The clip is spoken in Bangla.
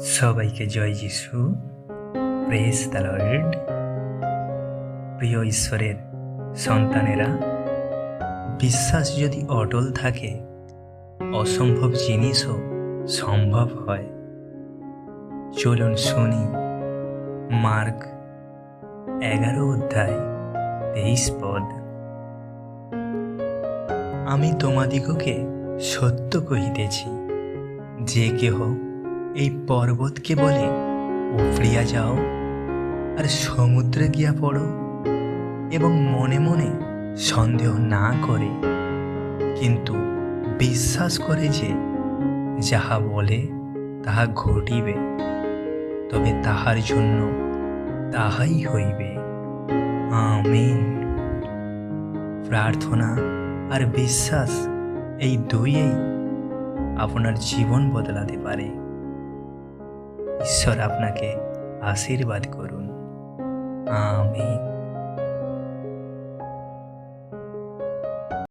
সবাইকে জয় যিশু। প্রেস দ্য প্রিয় ঈশ্বরের সন্তানেরা, বিশ্বাস যদি অটল থাকে, অসম্ভব জিনিসও সম্ভব হয়। চলুন শুনি মার্ক এগারো অধ্যায় তেইশ পদ। আমি তোমাদিগকে সত্য কহিতেছি, যে কেহ এই পর্বতকে বলে উফড়িয়া যাও আর সমুদ্রে গিয়া পড়ো এবং মনে মনে সন্দেহ না করে। কিন্তু বিশ্বাস করে যে যাহা বলে, তাহা ঘটিবে। তবে তাহার জন্য তাহাই হইবে। আমিন। প্রার্থনা আর বিশ্বাস এই দুইয়েই আপনার জীবন বদলাতে পারে। ঈশ্বর আপনাকে আশীর্বাদ করুন। আমিন।